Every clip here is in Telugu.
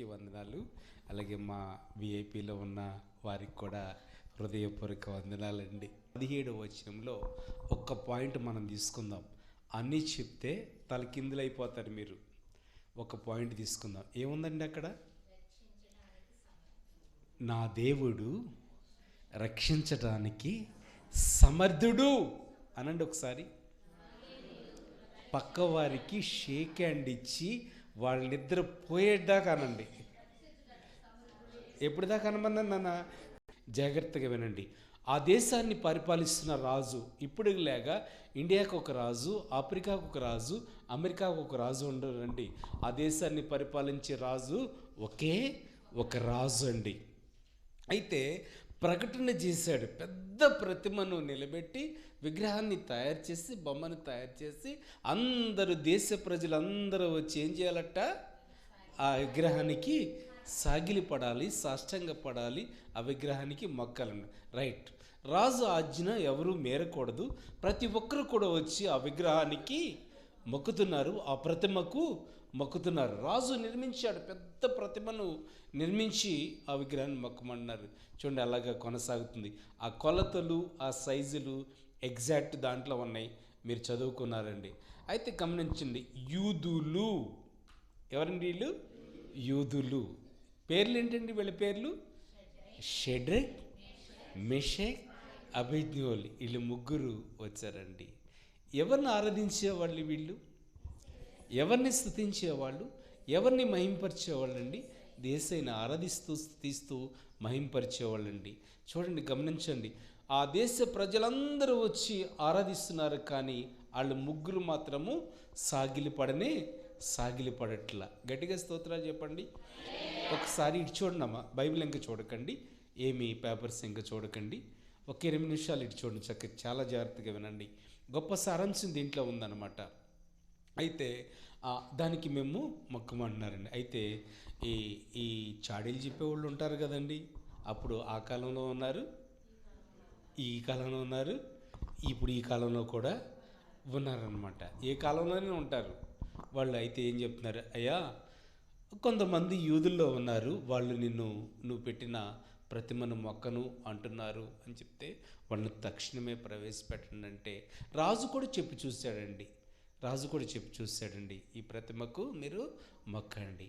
అందరికీ వందనాలు. అలాగే మా విఐపిలో ఉన్న వారికి కూడా హృదయపూర్వక వందనాలండి. పదిహేడు వచనంలో ఒక్క పాయింట్ మనం తీసుకుందాం. అన్నీ చెప్తే తలకిందులైపోతారు మీరు. ఒక పాయింట్ తీసుకుందాం. ఏముందండి అక్కడ? నా దేవుడు రక్షించడానికి సమర్థుడు అనండి ఒకసారి. పక్క వారికి షేక్ హ్యాండ్ ఇచ్చి వాళ్ళిద్దరు పోయేదాకా అనండి. ఎప్పుడు దాకా అనమన్నా నాన్న? జాగ్రత్తగా వినండి. ఆ దేశాన్ని పరిపాలిస్తున్న రాజు ఇప్పుడు లేక ఇండియాకు ఒక రాజు ఆఫ్రికాకు ఒక రాజు అమెరికాకు ఒక రాజు ఉండరండి. ఆ దేశాన్ని పరిపాలించే రాజు ఒకే ఒక రాజు అండి. అయితే ప్రకటన చేశాడు. పెద్ద ప్రతిమను నిలబెట్టి విగ్రహాన్ని తయారు చేసి బొమ్మను తయారు చేసి అందరూ దేశ ప్రజలందరూ వచ్చి ఏం చేయాలట? ఆ విగ్రహానికి సాగిలి పడాలి సాష్టంగా పడాలి ఆ విగ్రహానికి మొక్కలను. రైట్. రాజు ఆజ్ఞ ఎవరు మేరకూడదు. ప్రతి ఒక్కరు కూడా వచ్చి ఆ విగ్రహానికి మొక్కుతున్నారు. ఆ ప్రతిమకు మొక్కుతున్నారు. రాజు నిర్మించాడు పెద్ద ప్రతిమను నిర్మించి ఆ విగ్రహాన్ని మొక్కమన్నారు. చూడండి అలాగా కొనసాగుతుంది. ఆ కొలతలు ఆ సైజులు ఎగ్జాక్ట్ దాంట్లో ఉన్నాయి. మీరు చదువుకున్నారండి. అయితే గమనించండి యూదులు. ఎవరండి వీళ్ళు? యూదులు. పేర్లు ఏంటండి వీళ్ళ పేర్లు? షెడ్రెక్ మెషెక్ అభిజ్ఞోల్ వీళ్ళు ముగ్గురు వచ్చారండి. ఎవరిని ఆరాధించేవాళ్ళు వీళ్ళు? ఎవరిని స్థుతించేవాళ్ళు? ఎవరిని మహింపరిచేవాళ్ళండి? దేశాన్ని ఆరాధిస్తూ స్థుతిస్తూ మహింపరిచేవాళ్ళండి. చూడండి గమనించండి. ఆ దేశ ప్రజలందరూ వచ్చి ఆరాధిస్తున్నారు కానీ వాళ్ళు ముగ్గురు మాత్రము సాగిలిపడనే సాగిలిపడట్ల. గట్టిగా స్తోత్రాలు చెప్పండి. ఒకసారి ఇటు చూడండి బైబిల్ ఇంకా చూడకండి. ఏమి పేపర్స్ ఇంకా చూడకండి. ఒక ఇరవై నిమిషాలు ఇటు చూడండి చక్క చాలా జాగ్రత్తగా వినండి. గొప్ప సారాంశం దీంట్లో ఉందన్నమాట. అయితే దానికి మేము మొక్కమంటున్నారండి అయితే ఈ ఈ చాడీలు చెప్పేవాళ్ళు ఉంటారు కదండి. అప్పుడు ఆ కాలంలో ఉన్నారు ఈ కాలంలో ఉన్నారు ఇప్పుడు ఈ కాలంలో కూడా ఉన్నారనమాట ఏ కాలంలోనే ఉంటారు. వాళ్ళు అయితే ఏం చెప్తున్నారు అయ్యా కొంతమంది యూదుల్లో ఉన్నారు. వాళ్ళు నిన్ను నువ్వు పెట్టిన ప్రతిమను మొక్కను అంటున్నారు అని చెప్తే వాళ్ళని తక్షణమే ప్రవేశపెట్టండి అంటే రాజు కూడా చెప్పి చూశాడండి. రాజు కూడా చెప్పి చూశాడండి ఈ ప్రతిమకు మీరు మొక్కండి.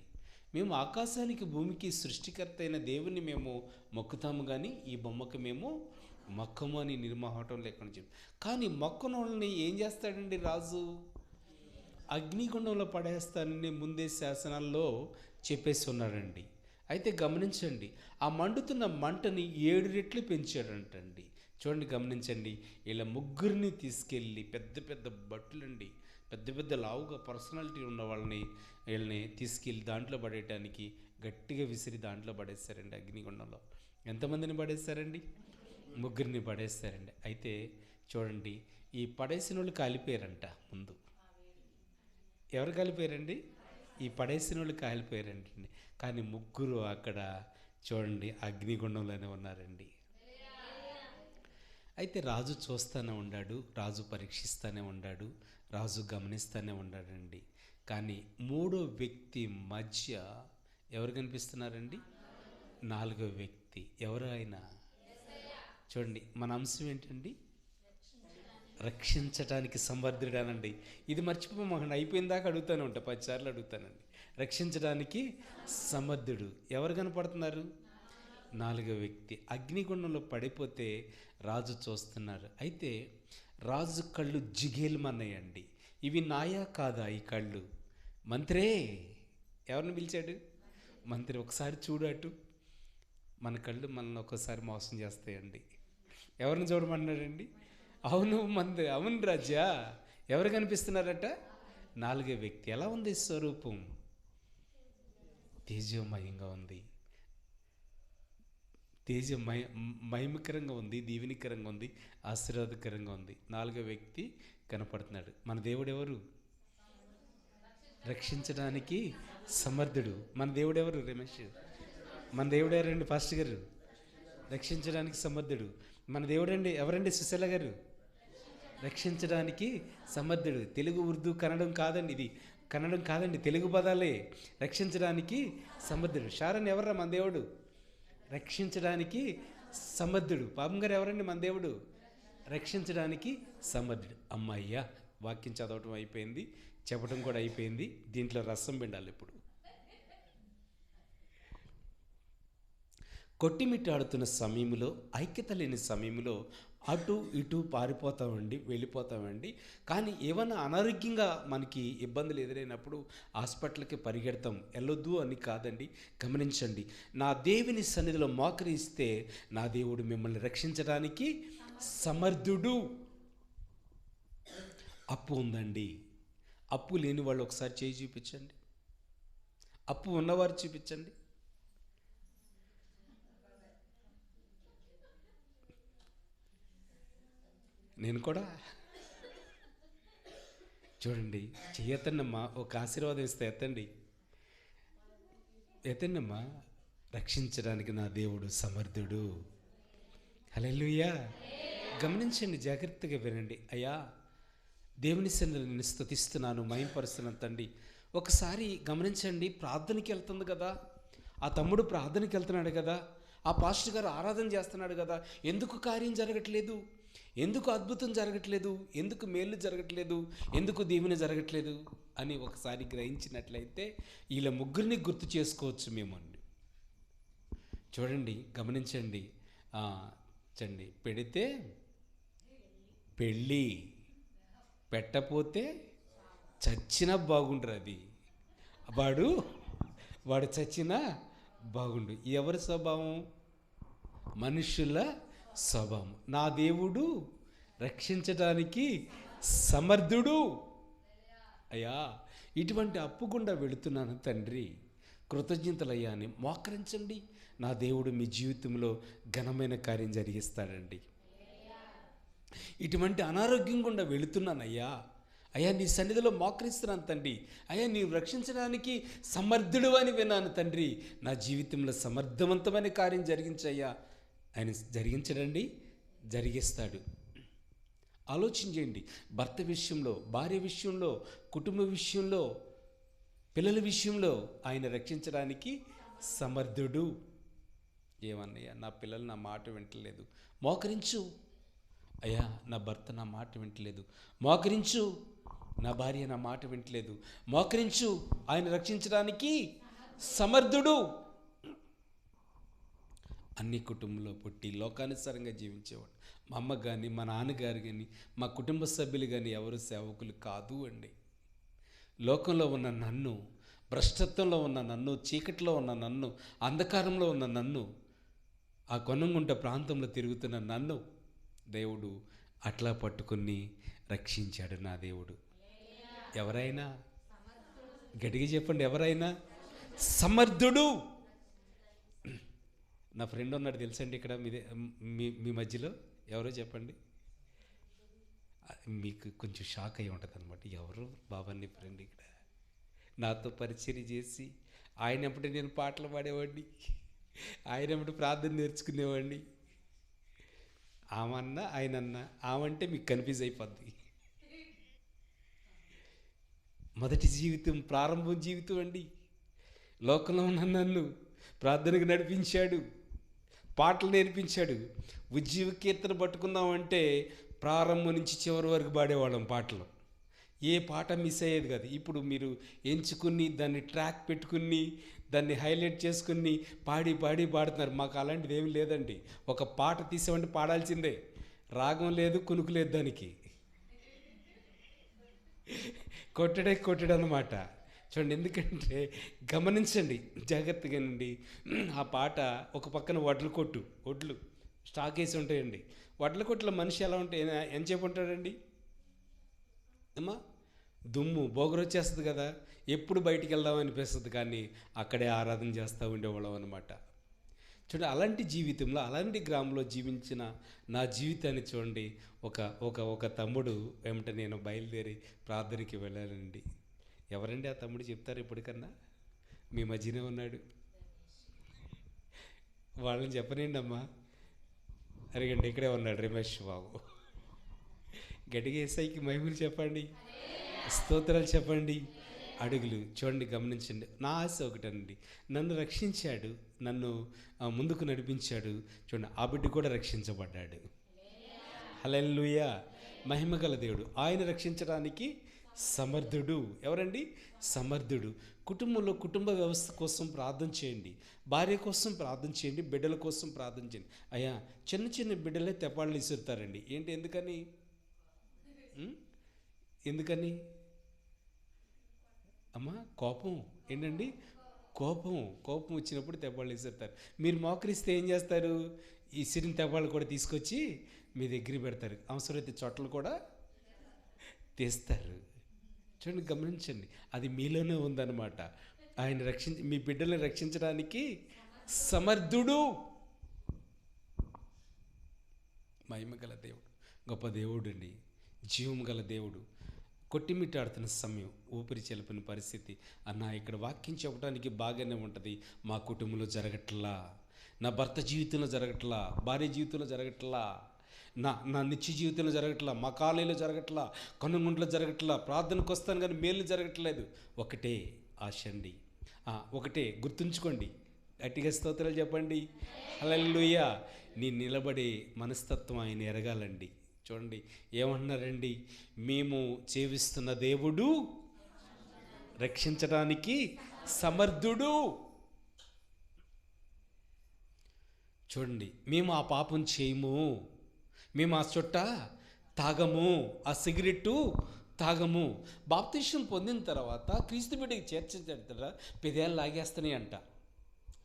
మేము ఆకాశానికి భూమికి సృష్టికర్త అయిన దేవుని మేము మొక్కుతాము కానీ ఈ బొమ్మకు మేము మొక్కము అని నిర్మాహటం లేకుండా చెప్పి. కానీ మొక్కను వాళ్ళని ఏం చేస్తాడండి రాజు? అగ్నిగుండంలో పడేస్తానని ముందే శాసనాల్లో చెప్పేసి ఉన్నాడండి. అయితే గమనించండి ఆ మండుతున్న మంటని ఏడు రెట్లు పెంచాడంటండి. చూడండి గమనించండి ఇలా ముగ్గురిని తీసుకెళ్ళి పెద్ద పెద్ద బట్టలండి. పెద్ద పెద్ద లావుగా పర్సనాలిటీ ఉన్న వాళ్ళని వీళ్ళని తీసుకెళ్ళి దాంట్లో పడేయటానికి గట్టిగా విసిరి దాంట్లో పడేస్తారండి అగ్నిగుండంలో. ఎంతమందిని పడేస్తారండి? ముగ్గురిని పడేస్తారండి. అయితే చూడండి ఈ పడేసిన వాళ్ళు కాలిపోయారంట ముందు. ఎవరు కాలిపోయారండి? ఈ పడేసిన వాళ్ళు కాలిపోయారంటండి. కానీ ముగ్గురు అక్కడ చూడండి అగ్నిగుండంలోనే ఉన్నారండి. అయితే రాజు చూస్తూనే ఉన్నాడు రాజు పరీక్షిస్తూనే ఉన్నాడు రాజు గమనిస్తూనే ఉన్నాడండి. కానీ మూడో వ్యక్తి మధ్య ఎవరు కనిపిస్తున్నారండి? నాలుగో వ్యక్తి. ఎవరు ఆయన చూడండి మన అంశం ఏంటండి? రక్షించటానికి సమర్థుడానండి ఇది మర్చిపోమాకండి అయిపోయిన దాకా అడుగుతానే ఉంటా పదిసార్లు అడుగుతానండి. రక్షించడానికి సమర్థుడు ఎవరు కనపడుతున్నారు? నాలుగో వ్యక్తి. అగ్నిగుండంలో పడిపోతే రాజు చూస్తున్నారు. అయితే రాజు కళ్ళు జిగేలమన్నాయండి ఇవి నాయా కాదా ఈ కళ్ళు? మంత్రే ఎవరిని పిలిచాడు? మంత్రి ఒకసారి చూడటు మన కళ్ళు మనల్ని ఒకసారి మోసం చేస్తాయండి. ఎవరిని చూడమన్నాడండి? అవును మంది అవును రాజా. ఎవరు కనిపిస్తున్నారట? నాలుగే వ్యక్తి. ఎలా ఉంది స్వరూపం? తేజోమయంగా ఉంది. తేజ మై మహిమకరంగా ఉంది దీవెనికరంగా ఉంది ఆశీర్వాదకరంగా ఉంది. నాలుగో వ్యక్తి కనపడుతున్నాడు. మన దేవుడు ఎవరు రక్షించడానికి సమర్థుడు. మన దేవుడు ఎవరు రమేష్? మన దేవుడు ఎవరండి ఫాస్ట్ గారు? రక్షించడానికి సమర్థుడు. మన దేవుడండి ఎవరండి సుశీల గారు? రక్షించడానికి సమర్థుడు. తెలుగు ఉర్దూ కన్నడం కాదండి ఇది. కన్నడం కాదండి తెలుగు పదాలే. రక్షించడానికి సమర్థుడు. షారన్ ఎవర్రా మన దేవుడు? రక్షించడానికి సమర్థుడు. పాపం గారు ఎవరండి మన దేవుడు? రక్షించడానికి సమర్థుడు. అమ్మయ్యా వాక్యం చదవటం అయిపోయింది చెప్పడం కూడా అయిపోయింది. దీంట్లో రసం పిండాలి ఇప్పుడు. కొట్టిమిట్టాడుతున్న సమయంలో ఐక్యత లేని సమయంలో అటు ఇటు పారిపోతామండి వెళ్ళిపోతామండి. కానీ ఏమైనా అనారోగ్యంగా మనకి ఇబ్బందులు ఎదురైనప్పుడు హాస్పిటల్కి పరిగెడతాం. వెళ్ళొద్దు అని కాదండి గమనించండి. నా దేవుని సన్నిధిలో మోకరిస్తే నా దేవుడు మిమ్మల్ని రక్షించడానికి సమర్థుడు. అప్పు ఉందండి. అప్పు లేని వాళ్ళు ఒకసారి చేయి చూపించండి. అప్పు ఉన్నవారు చూపించండి. నేను కూడా. చూడండి చెయ్యతన్నమ్మా ఒక ఆశీర్వాదం ఇస్తే ఎత్తండి. ఎత్తండమ్మా రక్షించడానికి నా దేవుడు సమర్థుడు. హల్లెలూయా. గమనించండి జాగ్రత్తగా వినండి. అయ్యా దేవుని సన్నిధిని నేను స్తుతిస్తున్నాను మయంపరుస్తున్నాను తండ్రి. ఒకసారి గమనించండి ప్రార్థనకి వెళ్తుంది కదా. ఆ తమ్ముడు ప్రార్థనకి వెళ్తున్నాడు కదా. ఆ పాస్టర్ గారు ఆరాధన చేస్తున్నాడు కదా. ఎందుకు కార్యం జరగట్లేదు? ఎందుకు అద్భుతం జరగట్లేదు? ఎందుకు మేలు జరగట్లేదు? ఎందుకు దీవెన జరగట్లేదు? అని ఒకసారి గ్రహించినట్లయితే వీళ్ళ ముగ్గురిని గుర్తు చేసుకోవచ్చు మేము అండి చూడండి గమనించండి. చండి. పెడితే పెళ్ళి. పెట్టపోతే చచ్చినా బాగుండ్రు అది. వాడు వాడు చచ్చినా బాగుండు. ఎవరి స్వభావం? మనుషుల స్వభావం నా దేవుడు రక్షించడానికి సమర్థుడు. అయ్యా ఇటువంటి అప్పు గుండా వెళుతున్నాను తండ్రి. కృతజ్ఞతలయ్యా అని మోకరించండి. నా దేవుడు మీ జీవితంలో ఘనమైన కార్యం జరిగిస్తాడండి. ఇటువంటి అనారోగ్యం గుండా వెళుతున్నానయ్యా. అయ్యా నీ సన్నిధిలో మోకరిస్తున్నాను తండ్రి. అయ్యా నీవు రక్షించడానికి సమర్థుడు అని విన్నాను తండ్రి. నా జీవితంలో సమర్థవంతమైన కార్యం జరిగించయ్యా. ఆయన జరిగించడండి జరిగిస్తాడు. ఆలోచించండి. భర్త విషయంలో భార్య విషయంలో కుటుంబ విషయంలో పిల్లల విషయంలో ఆయన రక్షించడానికి సమర్థుడు. ఏమన్నయ్యా నా పిల్లలు నా మాట వింటలేదు. మోకరించు. అయ్యా నా భర్త నా మాట వింటలేదు. మోకరించు. నా భార్య నా మాట వింటలేదు. మోకరించు. ఆయన రక్షించడానికి సమర్థుడు. అన్ని కుటుంబంలో పుట్టి లోకానుసారంగా జీవించేవాడు. మా అమ్మ కానీ మా నాన్నగారు కానీ మా కుటుంబ సభ్యులు కానీ ఎవరు సేవకులు కాదు అండి. లోకంలో ఉన్న నన్ను భ్రష్టత్వంలో ఉన్న నన్ను చీకటిలో ఉన్న నన్ను అంధకారంలో ఉన్న నన్ను ఆ కొనంగుంట ప్రాంతంలో తిరుగుతున్న నన్ను దేవుడు అట్లా పట్టుకుని రక్షించాడు నా దేవుడు. ఎవరైనా? గట్టిగా చెప్పండి ఎవరైనా? సమర్థుడు. నా ఫ్రెండ్ ఉన్నాడు తెలుసండి ఇక్కడ మీదే మీ మీ మధ్యలో. ఎవరో చెప్పండి. మీకు కొంచెం షాక్ అయి ఉంటుంది అనమాట ఎవరు బాబాని ఫ్రెండ్ ఇక్కడ. నాతో పరిచయం చేసి ఆయన ఎప్పుడు నేను పాటలు పాడేవాడిని? ఆయన ఎప్పుడు ప్రార్థన నేర్చుకునేవాడిని? ఆమన్నా ఆయనన్న ఆమంటే మీకు కన్ఫ్యూజ్ అయిపోద్ది. మొదటి జీవితం ప్రారంభం జీవితం అండి. లోకంలో ఉన్న నన్ను ప్రార్థనకు నడిపించాడు. పాటలు నేర్పించాడు. ఉజ్జీవ కీర్తన పట్టుకుందామంటే ప్రారంభం నుంచి చివరి వరకు పాడేవాళ్ళం పాటలు. ఏ పాట మిస్ అయ్యేది కాదు. ఇప్పుడు మీరు ఎంచుకుని దాన్ని ట్రాక్ పెట్టుకుని దాన్ని హైలైట్ చేసుకుని పాడి పాడి పాడుతున్నారు. మాకు అలాంటిది ఏమి లేదండి. ఒక పాట తీసామంటే పాడాల్సిందే. రాగం లేదు కునుకు లేదు దానికి. కొట్టడే కొట్టడనమాట చూడండి ఎందుకంటే గమనించండి జాగ్రత్తగానండి ఆ పాట ఒక పక్కన వడ్ల కొట్టు వడ్లు స్టాక్ వేసి ఉంటాయండి. వడ్ల కొట్టులో మనిషి ఎలా ఉంటే ఎంతసేపు ఉంటాడండి అమ్మా దుమ్ము బోగరు వచ్చేస్తుంది కదా ఎప్పుడు బయటికి వెళ్దాం అనిపిస్తుంది కానీ అక్కడే ఆరాధన చేస్తూ ఉండేవాళ్ళం అనమాట చూడండి అలాంటి జీవితంలో అలాంటి గ్రామంలో జీవించిన నా జీవితాన్ని చూడండి. ఒక ఒక ఒక తమ్ముడు వెంట నేను బయలుదేరి ప్రార్థనకి వెళ్ళానండి ఎవరండి ఆ తమ్ముడు చెప్తారు ఇప్పటికన్నా? మీ మధ్యనే ఉన్నాడు. వాళ్ళని చెప్పనండి అమ్మా. అరగండి ఇక్కడే ఉన్నాడు రమేష్ బాబు. గట్టిగా ఎస్ఐకి మహిమలు చెప్పండి. స్తోత్రాలు చెప్పండి. అడుగులు చూడండి గమనించండి. నా ఆశ ఒకటండి. నన్ను రక్షించాడు. నన్ను ముందుకు నడిపించాడు. చూడండి ఆ బిడ్డ కూడా రక్షించబడ్డాడు. హలెల్లుయా. మహిమగల దేవుడు. ఆయన రక్షించడానికి సమర్థుడు. ఎవరండి? సమర్థుడు. కుటుంబంలో కుటుంబ వ్యవస్థ కోసం ప్రార్థన చేయండి. భార్య కోసం ప్రార్థన చేయండి. బిడ్డల కోసం ప్రార్థన చేయండి. అయ్యా చిన్న చిన్న బిడ్డలే తెపాళ్ళు ఇసురుతారండి. ఏంటి ఎందుకని? ఎందుకని? అమ్మా కోపం. ఏంటండి? కోపం. కోపం వచ్చినప్పుడు తెప్పాళ్ళు వేసేస్తారు మీరు మోకరిస్తే ఏం చేస్తారు? ఈ సిరిని తెప్పాళ్ళు కూడా తీసుకొచ్చి మీ దగ్గర పెడతారు. అవసరమైతే చోట్ల కూడా తీస్తారు. చూడండి గమనించండి. అది మీలోనే ఉందన్నమాట. ఆయన రక్షించి మీ బిడ్డల్ని రక్షించడానికి సమర్థుడు. మహిమ గల దేవుడు. గొప్ప దేవుడు అండి. జీవం గల దేవుడు. కొట్టిమిట్టాడుతున్న సమయం ఊపిరి చెలిపిన పరిస్థితి. అన్న ఇక్కడ వాక్యం చెప్పడానికి బాగానే ఉంటుంది. మా కుటుంబంలో జరగట్లా. నా భర్త జీవితంలో జరగట్లా. భార్య జీవితంలో జరగట్లా. నా నా నిత్య జీవితంలో జరగట్లా మా కాలేజీలో జరగట్లా కనుగుంట్లో జరగట్లా ప్రార్థనకు వస్తాను కానీ మేలు జరగట్లేదు. ఒకటే ఆశ అండి ఒకటే గుర్తుంచుకోండి. గట్టిగా స్తోత్రాలు చెప్పండి. హల్లెలూయ. నీ నిలబడే మనస్తత్వం ఆయన ఎరగాలండి. చూడండి ఏమంటున్నారండి? మేము జీవిస్తున్న దేవుడు రక్షించడానికి సమర్థుడు. చూడండి మేము ఆ పాపం చేయము. మేము ఆ చుట్ట తాగము ఆ సిగరెట్టు తాగము. బాప్తిష్యం పొందిన తర్వాత క్రీస్తు బిడ్డకి చేర్చేట పెదేళ్ళు లాగేస్తున్నాయి అంట.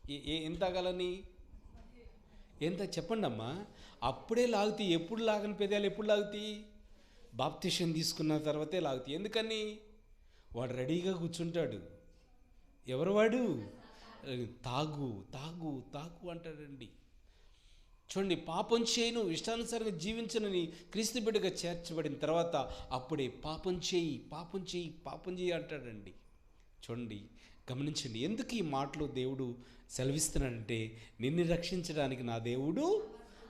ఏ- ఏ- ఏం తాగాలని? ఎంత చెప్పండి అమ్మా అప్పుడే లాగుతాయి ఎప్పుడు లాగని పెదాలు ఎప్పుడు లాగుతాయి బాప్తిషన్ తీసుకున్న తర్వాతే లాగుతాయి ఎందుకని? వాడు రెడీగా కూర్చుంటాడు. ఎవరు వాడు? తాగు తాగు తాగు అంటాడండి. చూడండి పాపం చేయను ఇష్టానుసారంగా జీవించనని క్రీస్తు బిడ్డగా చేర్చబడిన తర్వాత అప్పుడే పాపం చేయి పాపం చేయి పాపం చేయి అంటాడండి. చూడండి గమనించండి ఎందుకు ఈ మాటలు దేవుడు సెలవిస్తున్నాడంటే నిన్ను రక్షించడానికి నా దేవుడు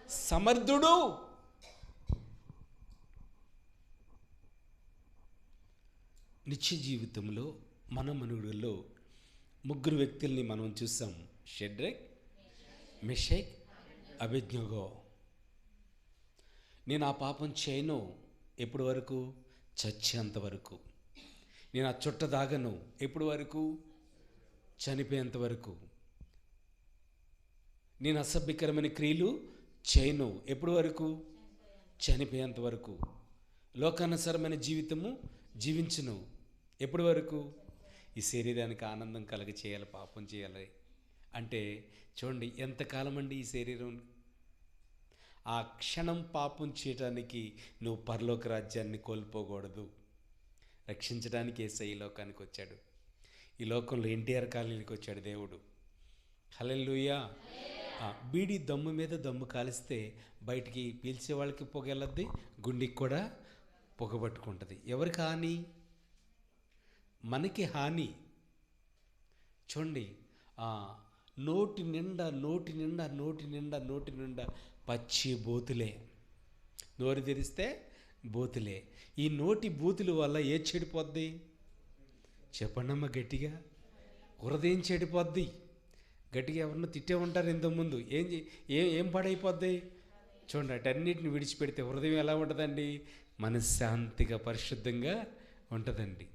సమర్థుడు. నిత్య జీవితంలో మన మనుగుడులో ముగ్గురు వ్యక్తుల్ని మనం చూసాం. షెడ్రెక్ మిషేక్ అభిజ్ఞగో. నేను ఆ పాపం చేయను ఎప్పటి వరకు? చచ్చేంత వరకు. నేను ఆ చుట్ట దాగను ఎప్పటి వరకు? చనిపోయేంత వరకు. నేను అసభ్యకరమైన క్రియలు చేయను ఎప్పటి వరకు? చనిపోయేంత వరకు. లోకానుసరమైన జీవితము జీవించను ఎప్పటి వరకు? ఈ శరీరానికి ఆనందం కలగ చేయాలి పాపం చేయాలి. అంటే చూడండి ఎంతకాలం అండి ఈ శరీరం? ఆ క్షణం పాపం చేయటానికి నువ్వు పరలోక రాజ్యాన్ని కోల్పోకూడదు. రక్షించడానికి ఏసై ఈ లోకానికి వచ్చాడు. ఈ లోకంలో ఎన్టీఆర్ కాలనీకి వచ్చాడు దేవుడు. హలెల్లుయా. బీడి దమ్ము మీద దమ్ము కాలిస్తే బయటికి పీల్చే వాళ్ళకి పొగ వెళ్ళద్ది గుండెకి కూడా పొగ పట్టుకుంటుంది. ఎవరికి హాని? మనకి హాని. చూడండి నోటి నిండా నోటి నిండా నోటి నిండా నోటి నిండా పచ్చి బూతులే. నోరు తెరిస్తే బూతులే. ఈ నోటి బూతుల వల్ల ఏ చెడిపోద్ది? చెప్పండమ్మా గట్టిగా. హృదయం చెడిపోద్ది. గట్టిగా ఎవరినో తిట్టే ఉంటారు ఇంతకుముందు. ఏం చే- ఏం ఏం పాడైపోద్ది? చూడండి అటన్నిటిని విడిచిపెడితే హృదయం ఎలా ఉంటుందండి? మనశ్శాంతిగా పరిశుద్ధంగా ఉంటుందండి.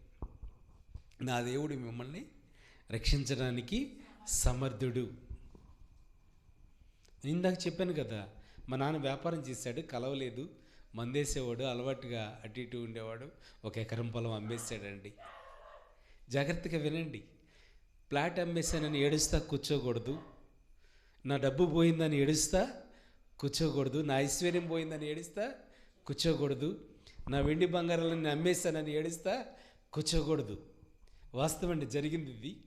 నా దేవుడు మిమ్మల్ని రక్షించడానికి సమర్థుడు. ఇందాక చెప్పాను కదా మా నాన్న వ్యాపారం చేశాడు కలవలేదు. మందేసేవాడు అలవాటుగా అటు ఇటు ఉండేవాడు. ఒక ఎకరం పొలం అమ్మేసాడండి జాగ్రత్తగా వినండి. ప్లాట్ అమ్మేశానని ఏడుస్తా కూర్చోకూడదు. నా డబ్బు పోయిందని ఏడుస్తా కూర్చోకూడదు. నా ఐశ్వర్యం పోయిందని ఏడుస్తా కూర్చోకూడదు. నా వెండి బంగారాలని అమ్మేశానని ఏడుస్తా కూర్చోకూడదు. వాస్తవండి జరిగింది ఇది.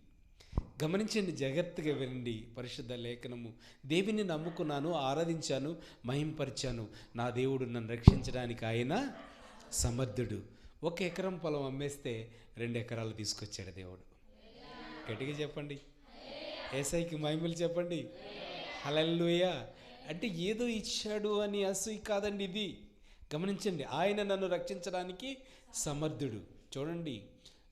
గమనించండి జాగ్రత్తగా వినండి. పరిశుద్ధ లేఖనము. దేవిని నమ్ముకున్నాను ఆరాధించాను మహింపరిచాను. నా దేవుడు నన్ను రక్షించడానికి ఆయన సమర్థుడు. ఒక ఎకరం పొలం అమ్మేస్తే రెండు ఎకరాలు తీసుకొచ్చాడు దేవుడు. గట్టిగా చెప్పండి. ఏసైకి మహిమలు చెప్పండి. హలల్లుయ. అంటే ఏదో ఇచ్చాడు అని అసూయి కాదండి ఇది. గమనించండి ఆయన నన్ను రక్షించడానికి సమర్థుడు. చూడండి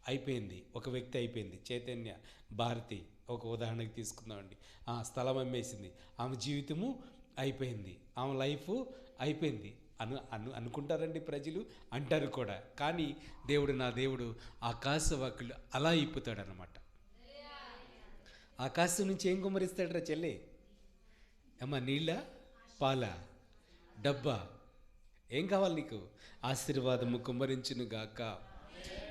అయిపోయింది. ఒక వ్యక్తి అయిపోయింది. చైతన్య భారతి ఒక ఉదాహరణకి తీసుకుందామండి. ఆ స్థలం అమ్మేసింది. ఆమె జీవితము అయిపోయింది. ఆమె లైఫ్ అయిపోయింది. అను అను అనుకుంటారండి ప్రజలు అంటారు కూడా. కానీ దేవుడు నా దేవుడు ఆకాశవాకులు అలా ఇప్పుతాడనమాట ఆకాశం నుంచి ఏం కుమ్మరిస్తాడరా చెల్లి? అమ్మ నీళ్ళ? పాల? డబ్బా? ఏం కావాలి నీకు? ఆశీర్వాదము కుమ్మరించును గాక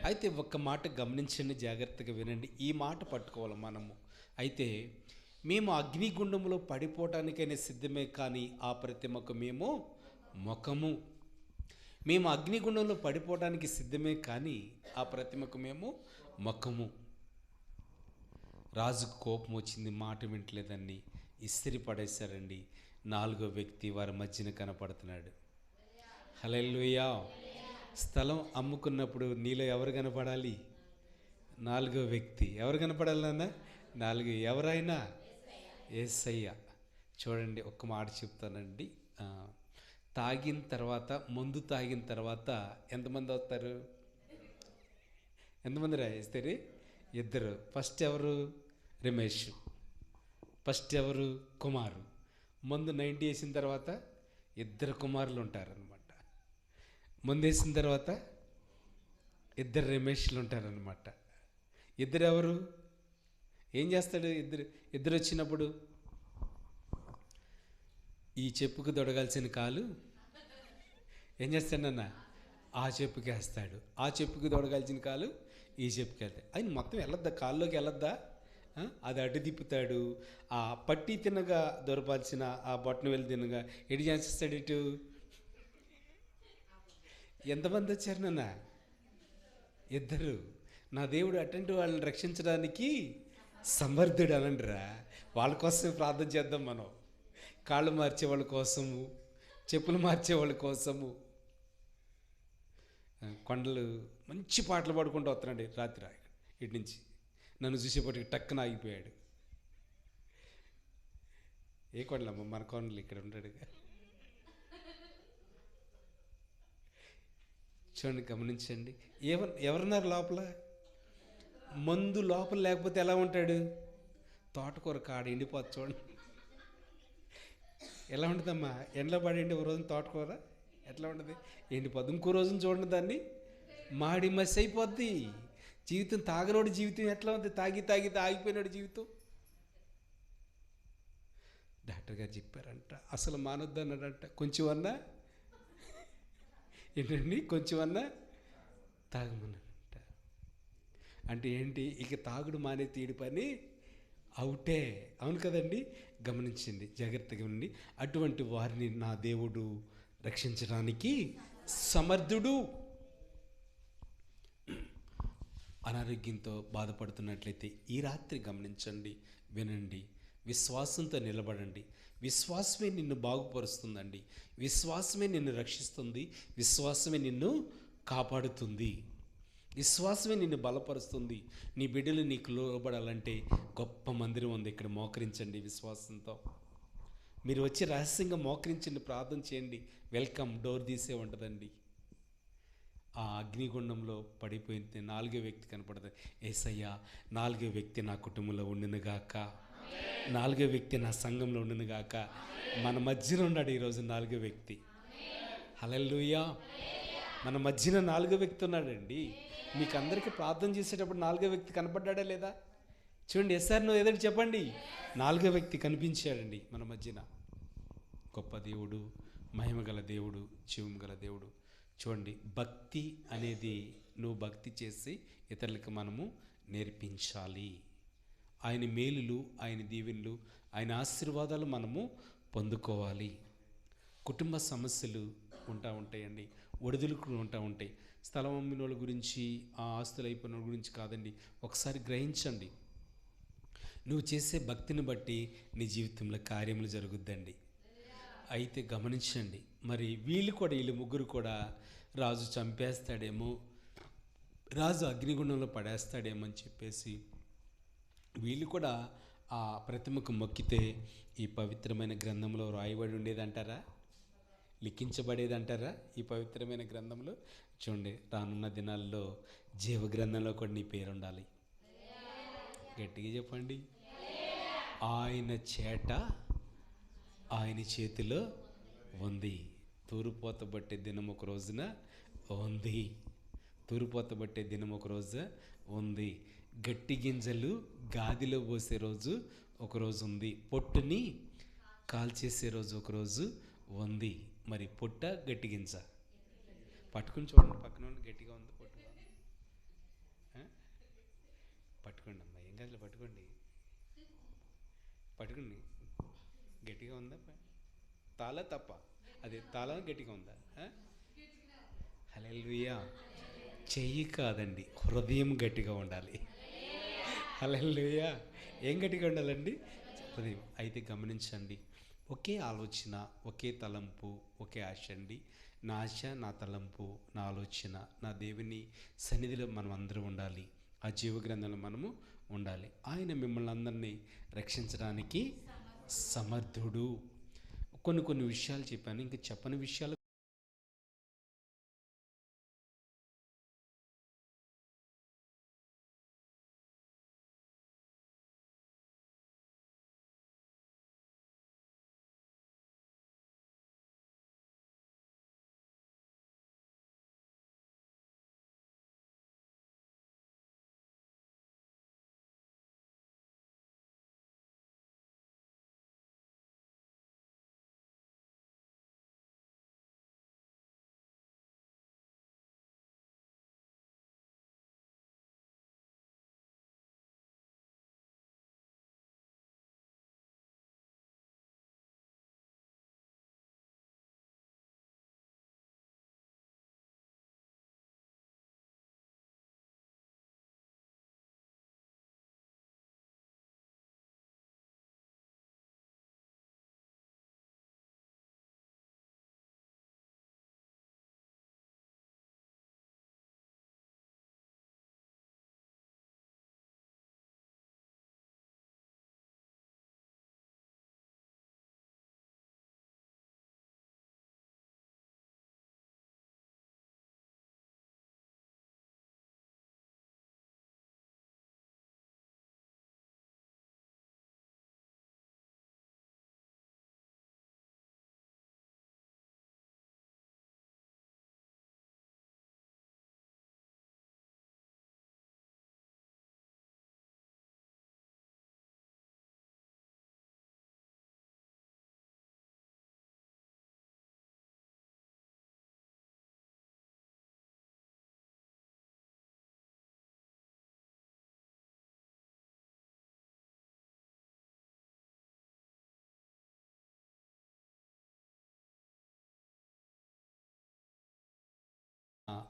అయితే ఒక్క మాట గమనించండి జాగ్రత్తగా వినండి. ఈ మాట పట్టుకోవాలి మనము. అయితే మేము అగ్నిగుండంలో పడిపోవటానికైనా సిద్ధమే కానీ ఆ ప్రతిమకు మేము ముఖము. మేము అగ్నిగుండంలో పడిపోవడానికి సిద్ధమే కానీ ఆ ప్రతిమకు మేము ముఖము. రాజుకు కోపం వచ్చింది మాట వింటలేదని ఇస్త్రీ పడేశారండి. నాలుగో వ్యక్తి వారి మధ్యన కనపడుతున్నాడు. హలెల్లుయా. స్థలం అమ్ముకున్నప్పుడు నీలో ఎవరు కనపడాలి? నాలుగో వ్యక్తి. ఎవరు కనపడాలి నాన్న? నాలుగు. ఎవరైనా? ఏసయ్య. చూడండి ఒక్క మాట చెప్తానండి. తాగిన తర్వాత మందు తాగిన తర్వాత ఎంతమంది వస్తారు? ఎంతమంది రాయిస్తారు ఇద్దరు. ఫస్ట్ ఎవరు? రమేష్. ఫస్ట్ ఎవరు? కుమారు. మందు నైంటీ వేసిన తర్వాత ఇద్దరు కుమారులు ఉంటారనమాట ముందేసిన తర్వాత ఇద్దరు రమేష్లు ఉంటారనమాట ఇద్దరు ఎవరు ఏం చేస్తాడు ఇద్దరు? ఇద్దరు వచ్చినప్పుడు ఈ చెప్పుకు దొడగాల్సిన కాలు ఏం చేస్తాడన్న ఆ చెప్పుకి వేస్తాడు. ఆ చెప్పుకి దొడగాల్సిన కాలు ఈ చెప్పుకి వెళ్తాడు ఆయన మొత్తం వెళ్ళొద్దా? కాల్లోకి వెళ్ళొద్దా? అది అడ్డు తిప్పుతాడు. ఆ పట్టి తినగా దొరపాల్సిన ఆ బొట్టను వెళ్ళి తినగా ఎటు చేస్తాడు ఇటు? ఎంతమంది వచ్చారు నాన్న? ఇద్దరు. నా దేవుడు అటువంటి వాళ్ళని రక్షించడానికి సమర్థుడు అనండిరా. వాళ్ళ కోసమే ప్రార్థన చేద్దాం మనం. కాళ్ళు మార్చే వాళ్ళ కోసము చెప్పులు మార్చే వాళ్ళ కోసము. కొండలు మంచి పాటలు పాడుకుంటూ వస్తున్నాడు రాత్రి ఇటు నుంచి. నన్ను చూసేపటికి టక్కున ఆగిపోయాడు. ఏ కొండలమ్మ? మన కొండలు ఇక్కడ ఉంటాడుగా చూడండి గమనించండి. ఎవరు ఎవరున్నారు లోపల? మందు లోపల లేకపోతే ఎలా ఉంటాడు? తోటకూర కాడ ఎండిపోద్ది చూడండి. ఎలా ఉంటుందమ్మా? ఎండలో పడండి ఒక రోజు తోటకూర ఎట్లా ఉంటుంది? ఎండిపోద్ది. ఇంకో రోజున చూడండి దాన్ని. మాడి మసి అయిపోద్ది. జీవితం తాగనోడి జీవితం ఎట్లా ఉంది? తాగి తాగి ఆగిపోయినాడు జీవితం. డాక్టర్ గారు చెప్పారంట అసలు మానొద్దు అన్నాడంట కొంచెం అన్నా ఏంటండి కొంచెమన్నా అన్నా అంటే ఏంటి? ఇక తాగుడు మానే తీడి పని అవుటే. అవును కదండి? గమనించండి. జాగ్రత్తగా ఉండి అటువంటి వారిని నా దేవుడు రక్షించడానికి సమర్థుడు. అనారోగ్యంతో బాధపడుతున్నట్లయితే ఈ రాత్రి గమనించండి వినండి. విశ్వాసంతో నిలబడండి. విశ్వాసమే నిన్ను బాగుపరుస్తుందండి. విశ్వాసమే నిన్ను రక్షిస్తుంది. విశ్వాసమే నిన్ను కాపాడుతుంది. విశ్వాసమే నిన్ను బలపరుస్తుంది. నీ బిడ్డలు నీకు లోబడాలంటే గొప్ప మందిరం ఉంది. ఇక్కడ మోకరించండి విశ్వాసంతో. మీరు వచ్చి రహస్యంగా మోకరించండి. ప్రార్థన చేయండి. వెల్కమ్. డోర్ తీసే ఉంటుందండి. ఆ అగ్నిగుండంలో పడిపోయింది నాలుగో వ్యక్తి కనపడుతుంది ఏసయ్యా నాలుగో వ్యక్తి నా కుటుంబంలో ఉండినగాక. నాలుగో వ్యక్తి నా సంఘంలో ఉండినగాక మన మధ్యన ఉన్నాడు ఈరోజు నాలుగో వ్యక్తి. హలల్లుయా. మన మధ్యన నాలుగో వ్యక్తి ఉన్నాడండి. మీకు అందరికీ ప్రార్థన చేసేటప్పుడు నాలుగో వ్యక్తి కనపడ్డా లేదా? చూడండి ఎస్ఆర్ నువ్వు ఏదో చెప్పండి. నాలుగో వ్యక్తి కనిపించాడండి మన మధ్యన. గొప్ప దేవుడు మహిమ గల దేవుడు జీవం గల దేవుడు. చూడండి భక్తి అనేది నువ్వు భక్తి చేసి ఇతరులకు మనము నేర్పించాలి. ఆయన మేలులు ఆయన దీవెనలు ఆయన ఆశీర్వాదాలు మనము పొందుకోవాలి. కుటుంబ సమస్యలు ఉంటా ఉంటాయండి. ఒడిదుడుకులు ఉంటా ఉంటాయి. స్థలం అమ్మిన వాళ్ళ గురించి ఆ ఆస్తులు అయిపోయిన వాళ్ళ గురించి కాదండి. ఒకసారి గ్రహించండి. నువ్వు చేసే భక్తిని బట్టి నీ జీవితంలో కార్యములు జరుగుద్దండి. అయితే గమనించండి. మరి వీళ్ళు కూడా వీళ్ళు ముగ్గురు కూడా రాజు చంపేస్తాడేమో రాజు అగ్నిగుండంలో పడేస్తాడేమో అని చెప్పేసి వీళ్ళు కూడా ఆ ప్రతిమకు మొక్కితే ఈ పవిత్రమైన గ్రంథంలో రాయబడి ఉండేదంటారా? లిఖించబడేది అంటారా ఈ పవిత్రమైన గ్రంథంలో? చూడండి రానున్న దినాల్లో జీవ గ్రంథంలో కూడా నీ పేరు ఉండాలి గట్టిగా చెప్పండి. ఆయన చేట ఆయన చేతిలో ఉంది. తూరుపోత బట్టే దినం ఒక రోజున ఉంది. తూరుపోత బట్టే దినం ఒక రోజు ఉంది. గట్టి గింజలు గాదిలో పోసే రోజు ఒకరోజు ఉంది పొట్టుని కాల్చేసే రోజు ఒకరోజు ఉంది మరి పొట్ట గట్టి గింజ? పట్టుకుని చూడండి పక్కన గట్టిగా ఉంది పొట్టు. పట్టుకోండి అమ్మా ఏం కాదు పట్టుకోండి. పట్టుకోండి. గట్టిగా ఉందా? తాళ తప్ప. అది తాళ గట్టిగా ఉందా? హలెల్వియా చెయ్యి కాదండి హృదయం గట్టిగా ఉండాలి. హలెల్వియా ఏం గట్టిగా ఉండాలండి? హృదయం అయితే గమనించండి. ఒకే ఆలోచన ఒకే తలంపు ఒకే ఆశ అండి. నా ఆశ నా తలంపు నా ఆలోచన నా దేవుని సన్నిధిలో మనం అందరూ ఉండాలి. ఆ జీవ గ్రంథంలో మనము ఉండాలి. ఆయన మిమ్మల్ని అందరినీ రక్షించడానికి సమర్థుడు. కొన్ని కొన్ని విషయాలు చెప్పాను. ఇంకా చెప్పని విషయాలు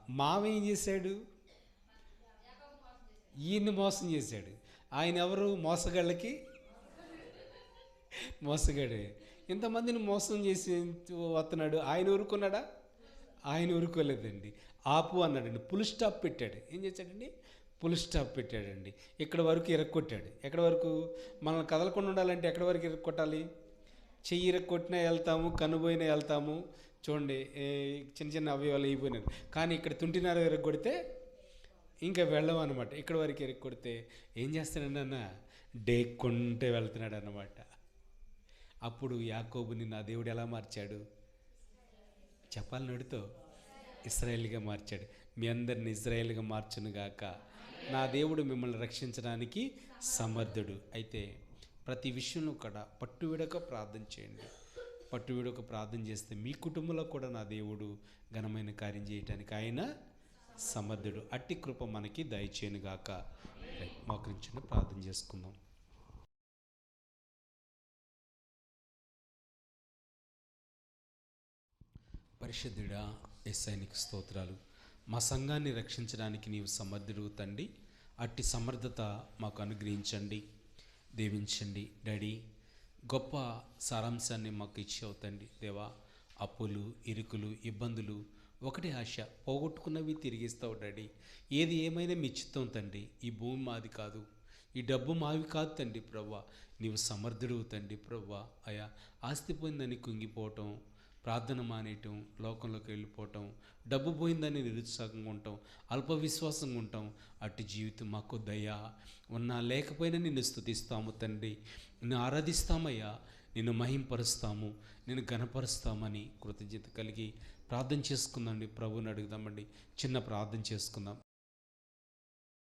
మామ మావ ఏం చేశాడు? ఈయన్ని మోసం చేశాడు. ఆయన ఎవరు? మోసగాళ్ళకి? మోసగాడే. ఇంతమందిని మోసం చేసి వస్తున్నాడు. ఆయన ఊరుకున్నాడా? ఆయన ఊరుకోలేదండి. ఆపు అన్నాడండి. పుల్ స్టాప్ పెట్టాడు. ఏం చేశాడండి? పుల్ స్టాప్ పెట్టాడండి. ఇక్కడ వరకు ఇరక్కొట్టాడు. ఎక్కడ వరకు? మనల్ని కదలకుండా ఉండాలంటే ఎక్కడ వరకు ఇరక్కొట్టాలి? చెయ్యి ఇరక్కొట్టినా వెళ్తాము కనుబోయినా వెళ్తాము చూడండి చిన్న చిన్న అవయవాలు అయిపోయినాయి కానీ ఇక్కడ తుంటినార ఇరగొడితే ఇంకా వెళ్ళం అనమాట ఇక్కడ వరకు ఇరగొడితే ఏం చేస్తాడండి అన్న డేక్కుంటే వెళ్తున్నాడు అనమాట అప్పుడు యాకోబుని నా దేవుడు ఎలా మార్చాడు? చెప్పాలని నడుతో ఇస్రాయేల్గా మార్చాడు. మీ అందరిని ఇజ్రాయేల్గా మార్చునుగాక నా దేవుడు మిమ్మల్ని రక్షించడానికి సమర్థుడు. అయితే ప్రతి విషయంలో కూడా పట్టువిడక ప్రార్థన చేయండి. పట్టు ప్రార్థన చేస్తే మీ కుటుంబంలో కూడా నా దేవుడు ఘనమైన కార్యం చేయటానికి ఆయన సమర్థుడు. అట్టి కృప మనకి దయచేయనుగాక. మోకరించిన ప్రార్థన చేసుకుందాం. పరిశుద్ధుడా ఎస్ఐనికి స్తోత్రాలు. మా సంఘాన్ని రక్షించడానికి నీవు సమర్థుడు తండ్రి. అట్టి సమర్థత మాకు అనుగ్రహించండి. దీవించండి. డాడీ గొప్ప సారాంశాన్ని మాకు ఇచ్చావు తండ్రి. దేవా అప్పులు ఇరుకులు ఇబ్బందులు ఒకటి ఆశ పోగొట్టుకున్నవి తిరిగిస్తావు డాడీ. ఏది ఏమైనా మీ చిత్తం తండ్రి ఈ భూమి మాది కాదు. ఈ డబ్బు మావి కాదు తండ్రి ప్రవ్వ. నీవు సమర్థుడు తండ్రి ప్రవ్వ. అయా ఆస్తి పొందని కుంగిపోవటం ప్రార్థన మానేయటం లోకంలోకి వెళ్ళిపోవటం డబ్బు పోయిందని నిరుత్సాహంగా ఉంటాం అల్ప విశ్వాసంగా ఉంటాం అట్టి జీవితం మాకు దయ. ఉన్నా లేకపోయినా నిన్ను స్థుతిస్తాము తండ్రి. నిన్ను ఆరాధిస్తామయ్యా. నిన్ను మహింపరుస్తాము. నిన్ను గణపరుస్తామని కృతజ్ఞత కలిగి ప్రార్థన చేసుకుందామండి. ప్రభుని అడుగుదామండి. చిన్న ప్రార్థన చేసుకుందాం.